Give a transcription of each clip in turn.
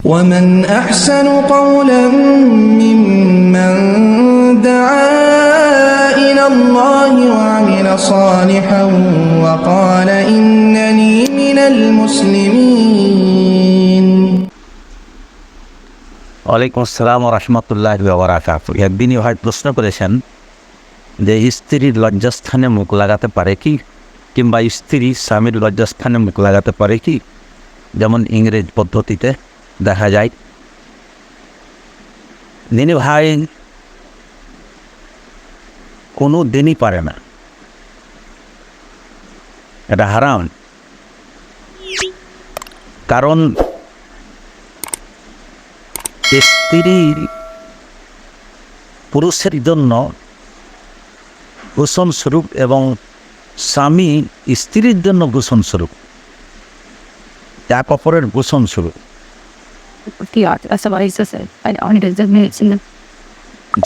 ومن أحسن قولا ممن دعا إلى الله وعمل صالحا وقال إنني من المسلمين ওয়ালাইকুম আসসালাম রহমতুল্লাহ বারাকাত একদিনই ভাই প্রশ্ন করেছেন যে স্ত্রীর লজ্জাস্থানে মুখ লাগাতে পারে কি কিংবা স্ত্রী স্বামীর লজ্জাস্থানে মুখ লাগাতে পারে কি যেমন ইংরেজ পদ্ধতিতে দেখা যায়। দিনী ভাই কোনো দিনই পারে না। এটা হারাম। কারণ স্ত্রীর পুরুষের জন্য ভূষণ স্বরূপ এবং স্বামী স্ত্রীর জন্য ভূষণ স্বরূপ। এক অপরের ভূষণ স্বরূপ।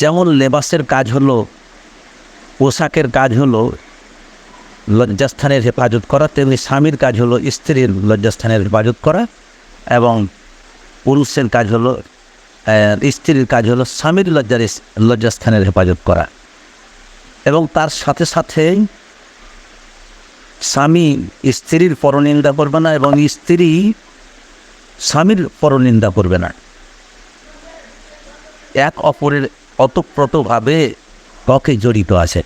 যেমন লেবাসের কাজ হলো, পোশাকের কাজ হলো লজ্জাস্থানের হেফাজত করা, তেমনি স্বামীর কাজ হলো স্ত্রীর লজ্জাস্থানের হেফাজত করা, এবং পুরুষের কাজ হলো স্ত্রীর কাজ হলো স্বামীর লজ্জার লজ্জাস্থানের হেফাজত করা। এবং তার সাথে সাথে স্বামী স্ত্রীর পরনিন্দা করবে না, এবং স্ত্রী স্বামীর পরনিন্দা করবে না। এক অপরের অতপ্রতভাবে ত্বকে জড়িত আছে।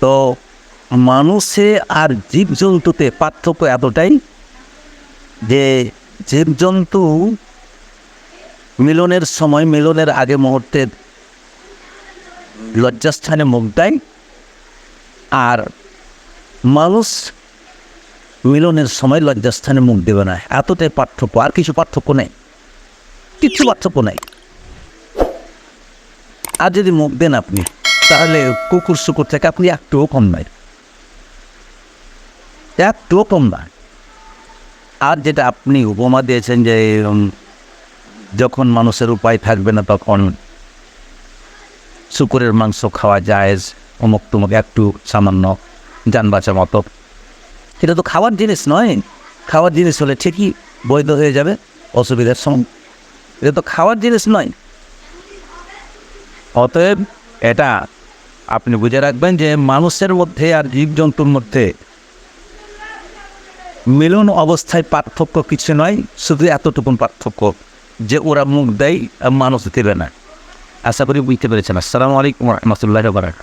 তো মানুষে আর জীবজন্তুতে পার্থক্য এতটাই যে জীবজন্তু মিলনের সময়, মিলনের আগে মুহূর্তে লজ্জাস্থানে মুখ দেয় আর মানুষ মিলনের সময় লজ্জাস্থানে মুখ দেবে না। এতটাই পার্থক্য, আর কিছু পার্থক্য নেই। কিছু পার্থক্য নেই। আর যদি মুখ দেন আপনি, তাহলে কুকুর শুকুর থেকে আপনি একটুও কম নাই একটুও কম নয়। আর যেটা আপনি উপমা দিয়েছেন যে যখন মানুষের উপায় থাকবে না তখন শুকুরের মাংস খাওয়া যায় অমুক তুমুক একটু সামান্য যান বাঁচা মতো। এটা তো খাওয়ার জিনিস নয়। খাওয়ার জিনিস হলে ঠিকই বৈধ হয়ে যাবে, অসুবিধার সময় এটা তো খাওয়ার জিনিস নয়। অতএব এটা আপনি বুঝে রাখবেন যে মানুষের মধ্যে আর জীবজন্তুর মধ্যে মিলন অবস্থায় পার্থক্য কিছু নয়, শুধু এতটুকুন পার্থক্য যে ওরা মুখ দেয় মানুষ দেবে না। আশা করি বুঝতে পেরেছেন। আসসালামু আলাইকুম রহমতুল্লাহ বারাক